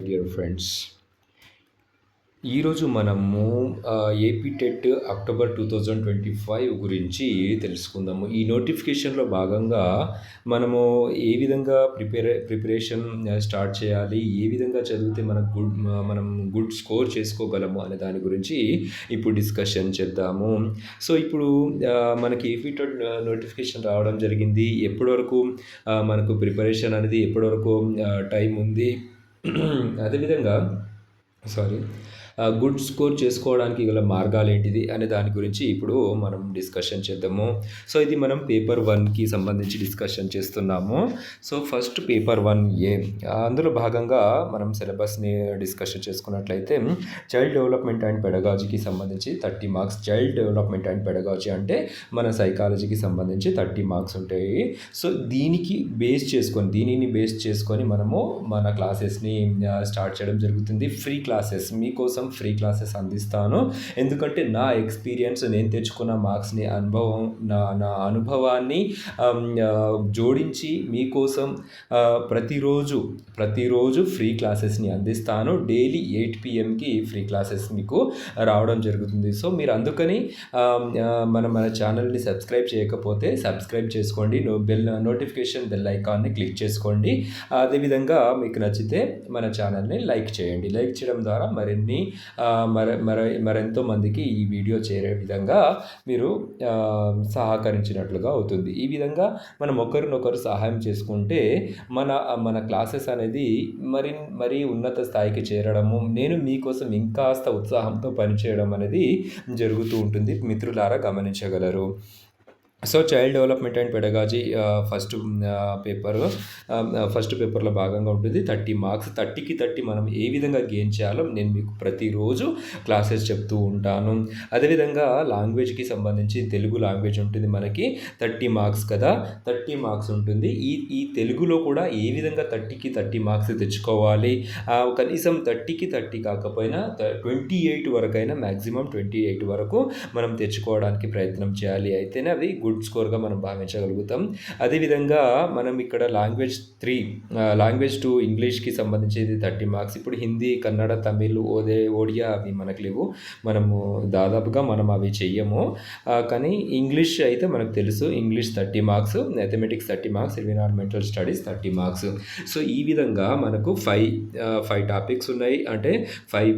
Dear friends ఈరోజు మనము AP TET October two thousand twenty five గురించి తెలుసుకుందాము. ఈ నోటిఫికేషన్లో భాగంగా మనము ఏ విధంగా ప్రిపేర్ ప్రిపరేషన్ స్టార్ట్ చేయాలి ఏ విధంగా చదివితే మనకు గుడ్ మనం గుడ్ స్కోర్ చేసుకోగలము అనే దాని గురించి ఇప్పుడు డిస్కషన్ చేద్దాము. సో ఇప్పుడు మనకి ఏపీ టెట్ నోటిఫికేషన్ రావడం జరిగింది. ఎప్పటి వరకు మనకు ప్రిపరేషన్ అనేది ఎప్పటి వరకు టైం ఉంది? అదేవిధంగా సారీ గుడ్ స్కోర్ చేసుకోవడానికి గల మార్గాలు ఏంటిది అనే దాని గురించి ఇప్పుడు మనం డిస్కషన్ చేద్దాము. సో ఇది మనం పేపర్ వన్కి సంబంధించి డిస్కషన్ చేస్తున్నాము. So first paper one A. అందులో భాగంగా మనం సిలబస్ని డిస్కషన్ చేసుకున్నట్లయితే చైల్డ్ డెవలప్మెంట్ అండ్ పెడగాజీకి సంబంధించి thirty marks. Child development and pedagogy అంటే మన సైకాలజీకి సంబంధించి థర్టీ మార్క్స్ ఉంటాయి. సో దీనికి బేస్ చేసుకొని దీనిని బేస్ చేసుకొని మనము మన క్లాసెస్ని స్టార్ట్ చేయడం జరుగుతుంది. Free classes. మీకోసం ఫ్రీ క్లాసెస్ అందిస్తాను. ఎందుకంటే నా ఎక్స్పీరియన్స్ నేను తెచ్చుకున్న మార్క్స్ని అనుభవం నా నా అనుభవాన్ని జోడించి మీకోసం ప్రతిరోజు ప్రతిరోజు ఫ్రీ క్లాసెస్ని అందిస్తాను. డైలీ ఎయిట్ పిఎంకి ఫ్రీ క్లాసెస్ మీకు రావడం జరుగుతుంది. సో మీరు అందుకని మన మన ఛానల్ని సబ్స్క్రైబ్ చేయకపోతే సబ్స్క్రైబ్ చేసుకోండి. నో బెల్ నోటిఫికేషన్ బెల్ ఐకాన్ని క్లిక్ చేసుకోండి. అదేవిధంగా మీకు నచ్చితే మన ఛానల్ని లైక్ చేయండి. లైక్ చేయడం ద్వారా మరిన్ని మర మర మరెంతో మందికి ఈ వీడియో చేరే విధంగా మీరు సహకరించినట్లుగా అవుతుంది. ఈ విధంగా మనం ఒకరినొకరు సహాయం చేసుకుంటే మన మన క్లాసెస్ అనేది మరి మరీ ఉన్నత స్థాయికి చేరడము నేను మీకోసం ఇంకాస్త ఉత్సాహంతో పనిచేయడం అనేది జరుగుతూ ఉంటుంది. మిత్రులారా గమనించగలరు. So child development and pedagogy first paper first పేపర్లో భాగంగా ఉంటుంది. థర్టీ మార్క్స్ థర్టీకి థర్టీ మనం ఏ విధంగా గెయిన్ చేయాలో నేను మీకు ప్రతిరోజు క్లాసెస్ చెప్తూ ఉంటాను. అదేవిధంగా లాంగ్వేజ్కి సంబంధించి తెలుగు లాంగ్వేజ్ ఉంటుంది మనకి థర్టీ మార్క్స్ కదా థర్టీ మార్క్స్ ఉంటుంది. ఈ ఈ తెలుగులో కూడా ఏ విధంగా థర్టీకి థర్టీ మార్క్స్ తెచ్చుకోవాలి? కనీసం థర్టీకి థర్టీ కాకపోయినా ట్వంటీ ఎయిట్ వరకైనా మ్యాక్సిమం ట్వంటీ ఎయిట్ వరకు మనం తెచ్చుకోవడానికి ప్రయత్నం చేయాలి. అయితేనే అవి గుడ్ గుడ్ స్కోర్గా మనం భావించగలుగుతాం. అదేవిధంగా మనం ఇక్కడ లాంగ్వేజ్ త్రీ లాంగ్వేజ్ టూ ఇంగ్లీష్కి సంబంధించి థర్టీ మార్క్స్. ఇప్పుడు హిందీ కన్నడ తమిళ్ ఓదే ఒడియా అవి మనకు లేవు. మనము దాదాపుగా మనం అవి చెయ్యము. కానీ ఇంగ్లీష్ అయితే మనకు తెలుసు. English thirty marks mathematics thirty marks environmental studies thirty marks. So ఈ విధంగా మనకు ఫైవ్ ఫైవ్ టాపిక్స్ ఉన్నాయి. అంటే ఫైవ్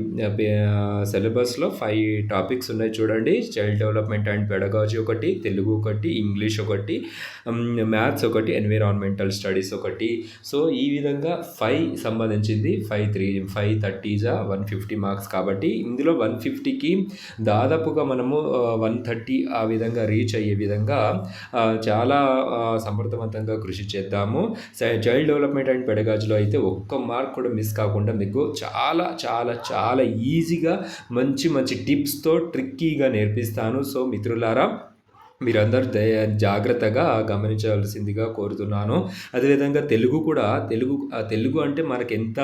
సిలబస్లో ఫైవ్ టాపిక్స్ ఉన్నాయి చూడండి. చైల్డ్ డెవలప్మెంట్ అండ్ పెడగాజీ ఒకటి తెలుగు ఒకటి ఒకటి ఇంగ్లీష్ ఒకటి మ్యాథ్స్ ఒకటి ఎన్విరాన్మెంటల్ స్టడీస్ ఒకటి. సో ఈ విధంగా ఫైవ్ సంబంధించింది. ఫైవ్ త్రీ ఫైవ్ థర్టీజా వన్ ఫిఫ్టీ మార్క్స్ కాబట్టి ఇందులో వన్ ఫిఫ్టీకి దాదాపుగా మనము వన్ థర్టీ ఆ విధంగా రీచ్ అయ్యే విధంగా చాలా సమర్థవంతంగా కృషి చేద్దాము. సై- చైల్డ్ డెవలప్మెంట్ అండ్ పెడగాజ్లో అయితే ఒక్క మార్క్ కూడా మిస్ కాకుండా మీకు చాలా చాలా చాలా ఈజీగా మంచి మంచి టిప్స్తో ట్రిక్కీగా నేర్పిస్తాను. సో మిత్రులారా మీరందరూ దయ జాగ్రత్తగా గమనించవలసిందిగా కోరుతున్నాను. అదేవిధంగా తెలుగు కూడా తెలుగు తెలుగు అంటే మనకి ఎంత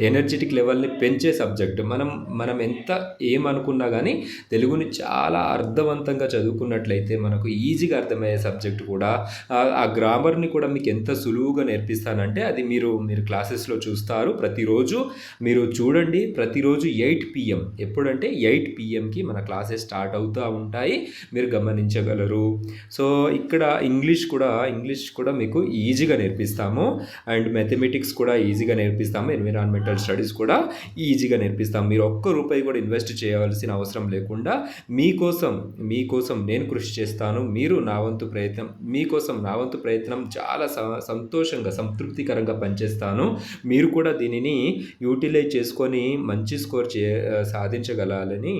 ఎనర్జెటిక్ లెవెల్ని పెంచే సబ్జెక్ట్ మనం మనం ఎంత ఏమనుకున్నా కానీ తెలుగుని చాలా అర్థవంతంగా చదువుకున్నట్లయితే మనకు ఈజీగా అర్థమయ్యే సబ్జెక్ట్ కూడా ఆ- గ్రామర్ని కూడా మీకు ఎంత సులువుగా నేర్పిస్తానంటే అది మీరు మీరు క్లాసెస్లో చూస్తారు. ప్రతిరోజు మీరు చూడండి ప్రతిరోజు ఎయిట్ పిఎం ఎప్పుడంటే ఎయిట్ పిఎంకి మన క్లాసెస్ స్టార్ట్ అవుతూ ఉంటాయి. మీరు గమనించగలరు. సో ఇక్కడ ఇంగ్లీష్ కూడా ఇంగ్లీష్ కూడా మీకు ఈజీగా నేర్పిస్తాము. అండ్ మ్యాథమెటిక్స్ కూడా ఈజీగా నేర్పిస్తాము. ఎన్విరాన్మెంటల్ స్టడీస్ కూడా ఈజీగా నేర్పిస్తాం మీరు ఒక్క రూపాయి కూడా ఇన్వెస్ట్ చేయవలసిన అవసరం లేకుండా మీకోసం మీకోసం నేను కృషి చేస్తాను మీరు నా వంతు ప్రయత్నం మీకోసం నా వంతు ప్రయత్నం చాలా స- సంతోషంగా సంతృప్తికరంగా పనిచేస్తాను. మీరు కూడా దీనిని యూటిలైజ్ చేసుకొని మంచి స్కోర్ చే సాధించగలాలని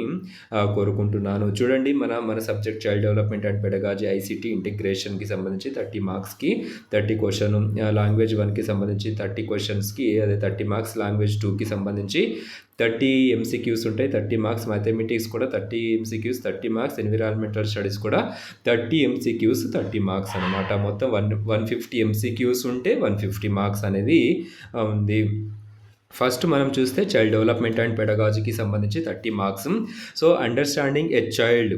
కోరుకుంటున్నాను. చూడండి మన మన subject child development and pedagogy ICT ఇంటిగ్రేషన్కి సంబంధించి థర్టీ మార్క్స్కి థర్టీ క్వశ్చన్ లాంగ్వేజ్ వన్కి సంబంధించి థర్టీ క్వశ్చన్స్కి అదే థర్టీ థర్టీ మార్క్స్ లాంగ్వేజ్ టూకి సంబంధించి థర్టీ ఎంసీక్యూస్ ఉంటాయి థర్టీ మార్క్స్ మ్యాథమెటిక్స్ కూడా thirty MCQs thirty marks environmental studies కూడా థర్టీ ఎంసీక్యూస్ థర్టీ మార్క్స్ అనమాట మొత్తం వన్ వన్ ఫిఫ్టీ ఎంసీక్యూస్ ఉంటే వన్ ఫిఫ్టీ మార్క్స్ అనేది ఉంది. ఫస్ట్ మనం చూస్తే చైల్డ్ డెవలప్మెంట్ అండ్ పెడగాజీకి సంబంధించి thirty marks so understanding a child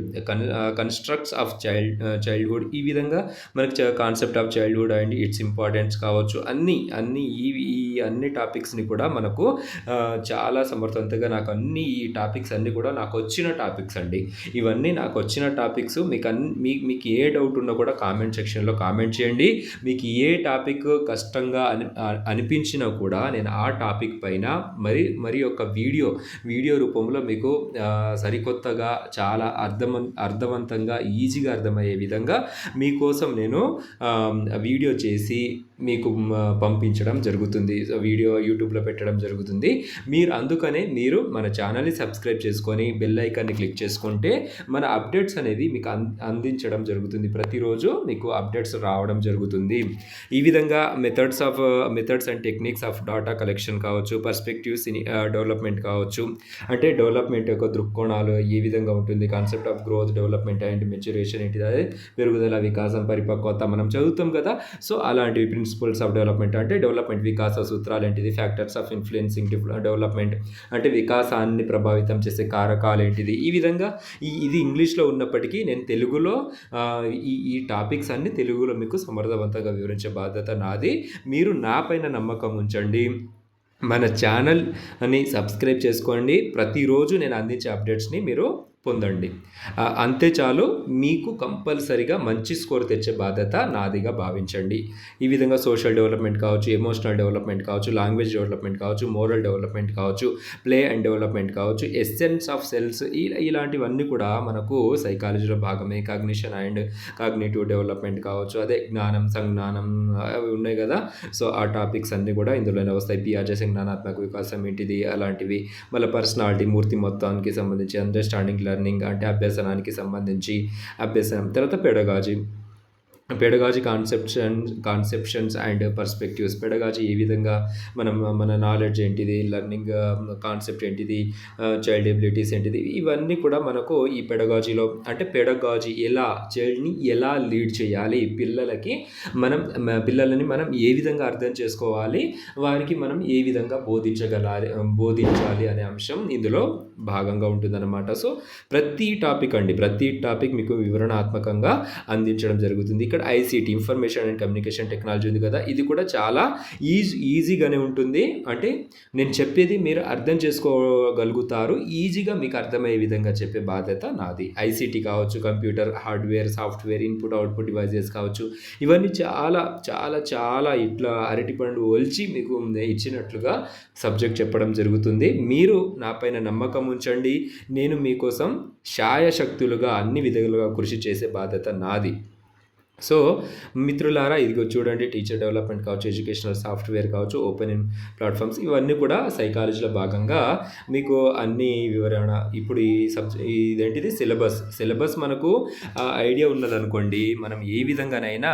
constructs of child childhood ఈ విధంగా మనకి concept of childhood and its importance కావచ్చు. అన్నీ అన్ని ఈ ఈ అన్ని టాపిక్స్ని కూడా మనకు uh, చాలా సమర్థవంతంగా నాకు అన్ని ఈ టాపిక్స్ అన్నీ కూడా నాకు వచ్చిన టాపిక్స్ అండి. ఇవన్నీ నాకు వచ్చిన టాపిక్స్ మీకు అన్ని మీకు ఏ డౌట్ ఉన్నా కూడా కామెంట్ సెక్షన్లో కామెంట్ చేయండి. మీకు ఏ టాపిక్ కష్టంగా అని అనిపించినా కూడా నేను ఆ టాపిక్ పైన మరి మరి ఒక వీడియో వీడియో రూపంలో మీకు సరికొత్తగా చాలా అర్థం అర్థవంతంగా ఈజీగా అర్థమయ్యే విధంగా మీకోసం నేను వీడియో చేసి మీకు పంపించడం జరుగుతుంది. సో వీడియో యూట్యూబ్లో పెట్టడం జరుగుతుంది. మీరు అందుకనే మీరు మన ఛానల్ని సబ్స్క్రైబ్ చేసుకొని బెల్ ఐకాన్ని క్లిక్ చేసుకుంటే మన అప్డేట్స్ అనేది మీకు అందించడం జరుగుతుంది. ప్రతిరోజు మీకు అప్డేట్స్ రావడం జరుగుతుంది. ఈ విధంగా methods of methods and techniques of data collection కావచ్చు పర్స్పెక్టివ్స్ ఇన్ డెవలప్మెంట్ కావచ్చు అంటే డెవలప్మెంట్ యొక్క దృక్కోణాలు ఏ విధంగా ఉంటుంది concept of growth development and maturation ఏంటి అదే పెరుగుదల వికాసం పరిపక్వత మనం చదువుతాం కదా? సో అలాంటివి ప్రిన్సిపల్స్ ఆఫ్ డెవలప్మెంట్ అంటే డెవలప్మెంట్ వికాస సూత్రాలు ఏంటిది? ఫ్యాక్టర్స్ ఆఫ్ ఇన్ఫ్లుయెన్సింగ్ డెవలప్మెంట్ అంటే వికాసాన్ని ప్రభావితం చేసే కారకాలు ఏంటిది? ఈ విధంగా ఈ ఇది ఇంగ్లీష్లో ఉన్నప్పటికీ నేను తెలుగులో ఈ ఈ టాపిక్స్ అన్ని తెలుగులో మీకు సమర్థవంతంగా వివరించే బాధ్యత నాది. మీరు నా పైన నమ్మకం ఉంచండి. మన ఛానల్ అని సబ్స్క్రైబ్ చేసుకోండి. ప్రతిరోజు నేను అందించే అప్డేట్స్ని మీరు పొందండి. అంతే చాలు మీకు కంపల్సరిగా మంచి స్కోర్ తెచ్చే బాధ్యత నాదిగా భావించండి. ఈ విధంగా సోషల్ డెవలప్మెంట్ కావచ్చు ఎమోషనల్ డెవలప్మెంట్ కావచ్చు లాంగ్వేజ్ డెవలప్మెంట్ కావచ్చు మోరల్ డెవలప్మెంట్ కావచ్చు ప్లే అండ్ డెవలప్మెంట్ కావచ్చు ఎస్సెన్స్ ఆఫ్ సెల్స్ ఇలాంటివన్నీ కూడా మనకు సైకాలజీలో భాగమే. కాగ్నిషన్ అండ్ కాగ్నేటివ్ డెవలప్మెంట్ కావచ్చు అదే జ్ఞానం సంజ్ఞానం అవి ఉన్నాయి కదా. సో ఆ టాపిక్స్ అన్నీ కూడా ఇందులోనే వస్తాయి. పిఆర్జే సంజ్ఞానాత్మక వికాసం ఏంటిది? అలాంటివి. మళ్ళీ పర్సనాలిటీ మూర్తి మొత్తానికి సంబంధించి అండర్స్టాండింగ్ లెర్నింగ్ అంటే అభ్యసనానికి సంబంధించి అభ్యసనం. తర్వాత pedagogy. Pedagogy conception conceptions and perspectives pedagogy ఏ విధంగా మనం మన నాలెడ్జ్ ఏంటిది లెర్నింగ్ కాన్సెప్ట్ um, ఏంటిది uh, చైల్డ్ ఎబిలిటీస్ ఏంటిది ఇవన్నీ కూడా మనకు ఈ పెడగాజీలో అంటే పెడగాజీ ఎలా చైల్డ్ని ఎలా లీడ్ చేయాలి పిల్లలకి మనం పిల్లలని మనం ఏ విధంగా అర్థం చేసుకోవాలి వారికి మనం ఏ విధంగా బోధించగలాలి um, బోధించాలి అనే అంశం ఇందులో భాగంగా ఉంటుందన్నమాట. సో ప్రతి టాపిక్ అండి ప్రతి టాపిక్ మీకు వివరణాత్మకంగా అందించడం జరుగుతుంది. ఇక్కడ ICT information and communication technology ఉంది కదా. ఇది కూడా చాలా ఈజీ ఈజీగానే ఉంటుంది. అంటే నేను చెప్పేది మీరు అర్థం చేసుకోగలుగుతారు. ఈజీగా మీకు అర్థమయ్యే విధంగా చెప్పే బాధ్యత నాది. ఐసీటీ కావచ్చు computer hardware software input output devices కావచ్చు. ఇవన్నీ చాలా చాలా చాలా ఇట్లా అరటిపండు ఒలిచి మీకు ఇచ్చినట్లుగా సబ్జెక్ట్ చెప్పడం జరుగుతుంది. మీరు నాపైన నమ్మకం ఉంచండి. నేను మీకోసం శాయశక్తులుగా అన్ని విధాలుగా కృషి చేసే బాధ్యత నాది. సో మిత్రులారా ఇదిగో చూడండి టీచర్ డెవలప్మెంట్ కావచ్చు ఎడ్యుకేషనల్ సాఫ్ట్వేర్ కావచ్చు ఓపెన్ ఇన్ ప్లాట్ఫామ్స్ ఇవన్నీ కూడా సైకాలజీలో భాగంగా మీకు అన్ని వివరణ ఇప్పుడు ఈ సబ్జెక్ట్ ఇదేంటిది సిలబస్ సిలబస్ మనకు ఐడియా ఉన్నదనుకోండి మనం ఏ విధంగానైనా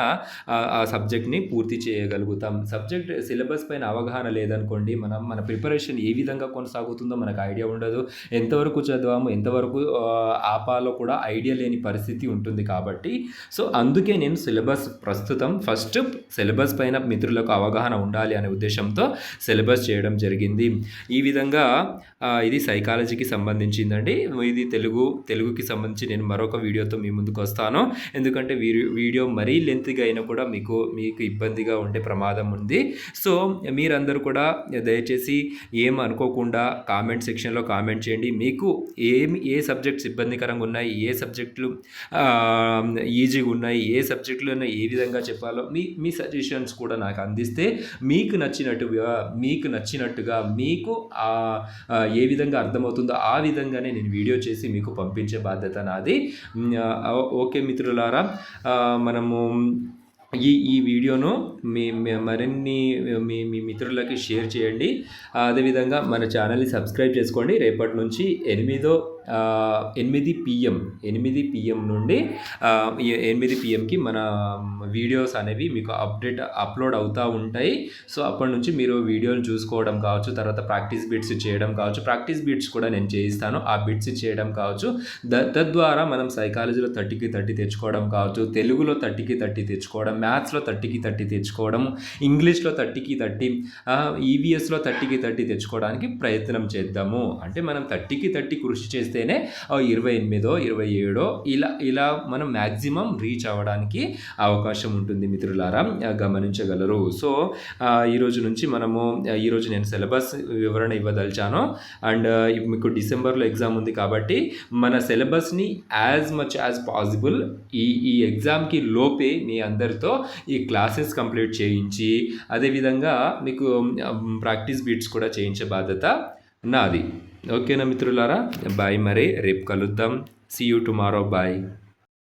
ఆ- సబ్జెక్ట్ని పూర్తి చేయగలుగుతాం. సబ్జెక్ట్ సిలబస్ పైన అవగాహన లేదనుకోండి మనం మన ప్రిపరేషన్ ఏ విధంగా కొనసాగుతుందో మనకు ఐడియా ఉండదు. ఎంతవరకు చదివాము ఎంతవరకు ఆపాలో కూడా ఐడియా లేని పరిస్థితి ఉంటుంది కాబట్టి సో అందుకే నేను సిలబస్ ప్రస్తుతం ఫస్ట్ సిలబస్ పైన మిత్రులకు అవగాహన ఉండాలి అనే ఉద్దేశంతో సిలబస్ చేయడం జరిగింది. ఈ విధంగా ఇది సైకాలజీకి సంబంధించిందండి. ఇది తెలుగు తెలుగుకి సంబంధించి నేను మరొక వీడియోతో మీ ముందుకు వస్తాను. ఎందుకంటే వీడియో వీడియో మరీ లెంత్గా అయినా కూడా మీకు మీకు ఇబ్బందిగా ఉండే ప్రమాదం ఉంది. సో మీరందరూ కూడా దయచేసి ఏం అనుకోకుండా కామెంట్ సెక్షన్లో కామెంట్ చేయండి. మీకు ఏమి ఏ సబ్జెక్ట్స్ ఇబ్బందికరంగా ఉన్నాయి ఏ సబ్జెక్టులు ఈజీగా ఉన్నాయి ఏ సబ్జెక్టులను ఏ విధంగా చెప్పాలో మీ మీ సజెషన్స్ కూడా నాకు అందిస్తే మీకు నచ్చినట్టుగా మీకు నచ్చినట్టుగా మీకు ఏ విధంగా అర్థమవుతుందో ఆ విధంగానే నేను వీడియో చేసి మీకు పంపించే బాధ్యత నాది. ఓకే మిత్రులారా మనము ఈ ఈ వీడియోను మీ మరిన్ని మీ మీ మిత్రులకి షేర్ చేయండి. అదేవిధంగా మన ఛానల్ని సబ్స్క్రైబ్ చేసుకోండి. రేపటి నుంచి ఎనిమిదో ఎనిమిది పిఎం ఎనిమిది పిఎం నుండి ఎనిమిది పిఎంకి మన వీడియోస్ అనేవి మీకు అప్డేట్ అప్లోడ్ అవుతూ ఉంటాయి. సో అప్పటి నుంచి మీరు వీడియోలు చూసుకోవడం కావచ్చు తర్వాత ప్రాక్టీస్ బిట్స్ చేయడం కావచ్చు ప్రాక్టీస్ బిట్స్ కూడా నేను చేయిస్తాను. ఆ బిట్స్ చేయడం కావచ్చు ద తద్వారా మనం సైకాలజీలో థర్టీకి థర్టీ తెచ్చుకోవడం కావచ్చు తెలుగులో థర్టీకి థర్టీ తెచ్చుకోవడం మ్యాథ్స్లో థర్టీకి థర్టీ తెచ్చుకోవడం ఇంగ్లీష్లో థర్టీకి థర్టీ ఈవీఎస్లో థర్టీకి థర్టీ తెచ్చుకోవడానికి ప్రయత్నం చేద్దాము. అంటే మనం థర్టీకి థర్టీ కృషి చేస్తేనే ఇరవై ఎనిమిదో ఇరవై ఏడో ఇలా ఇలా మనం మ్యాక్సిమం రీచ్ అవ్వడానికి అవకాశం ఉంటుంది మిత్రులారా గమనించగలరు. సో ఈరోజు ఈ రోజు నుంచి మనము ఈరోజు నేను సిలబస్ వివరణ ఇవ్వదలిచాను. అండ్ మీకు డిసెంబర్లో ఎగ్జామ్ ఉంది కాబట్టి మన సిలబస్ని యాజ్ మచ్ యాజ్ పాసిబుల్ ఈ ఈ ఎగ్జామ్కి లోపే మీ అందరితో ఈ క్లాసెస్ కంప్లీట్ చేయించి అదేవిధంగా మీకు ప్రాక్టీస్ బీట్స్ కూడా చేయించే బాధ్యత నాది. ఓకేనా మిత్రులారా బాయ్ మరి రేపు కలుద్దాం సీ యూ టుమారో బాయ్